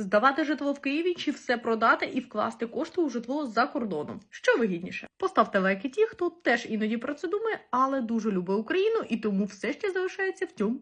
Здавати житло в Києві чи все продати і вкласти кошти у житло за кордоном. Що вигідніше? Поставте лайки ті, хто теж іноді про це думає, але дуже любить Україну і тому все ще залишається в цьому.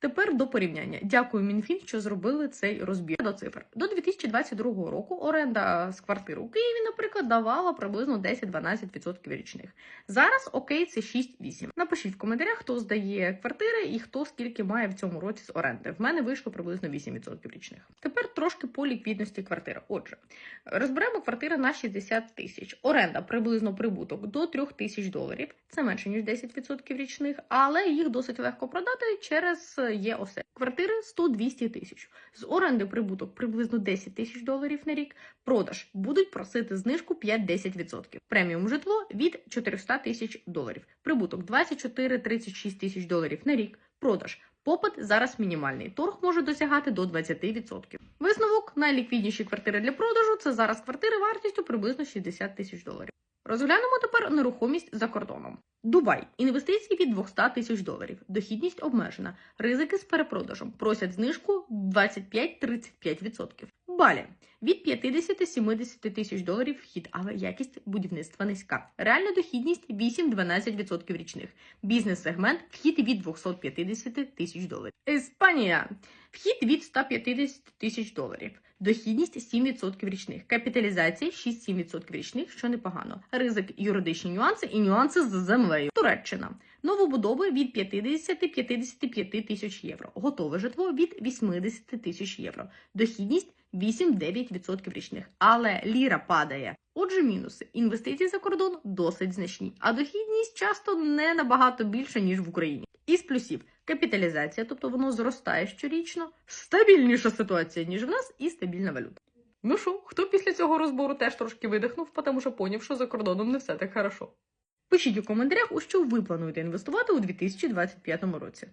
Тепер до порівняння. Дякую Мінфін, що зробили цей розбір до цифр. До 2022 року оренда з квартир у Києві, наприклад, давала приблизно 10-12% річних. Зараз окей, це 6-8. Напишіть в коментарях, хто здає квартири і хто скільки має в цьому році з оренди. В мене вийшло приблизно 8% річних. Тепер трошки по ліквідності квартири. Отже, розберемо квартири на 60 тисяч. Оренда приблизно прибуток до 3 тисяч доларів. Це менше ніж 10% річних, але їх досить легко продати через є осе. Квартири 100-200 тисяч. З оренди прибуток приблизно 10 тисяч доларів на рік. Продаж будуть просити знижку 5-10%. Преміум житло від 400 тисяч доларів. Прибуток 24-36 тисяч доларів на рік. Продаж. Попит зараз мінімальний. Торг може досягати до 20%. Висновок найліквідніші квартири для продажу це зараз квартири вартістю приблизно 60 тисяч доларів. Розглянемо тепер нерухомість за кордоном. Дубай інвестиції від 200 тисяч доларів. Дохідність обмежена. Ризики з перепродажем. Просять знижку 25-35%. Балі від 50-70 тисяч доларів вхід, але якість будівництва низька. Реальна дохідність 8-12% річних. Бізнес-сегмент вхід від 250 тисяч доларів. Іспанія вхід від 150 тисяч доларів. Дохідність 7% річних. Капіталізація 6-7% річних, що непогано. Ризик, юридичні нюанси і нюанси з землею. Туреччина. Новобудови від 50-55 тисяч євро. Готове житло від 80 тисяч євро. Дохідність 8-9% річних. Але ліра падає. Отже, мінуси. Інвестиції за кордон досить значні, а дохідність часто не набагато більше, ніж в Україні. Із плюсів капіталізація, тобто воно зростає щорічно, стабільніша ситуація, ніж в нас, і стабільна валюта. Ну що, хто після цього розбору теж трошки видихнув, тому що поняв, що за кордоном не все так хорошо. Пишіть у коментарях, у що ви плануєте інвестувати у 2025 році.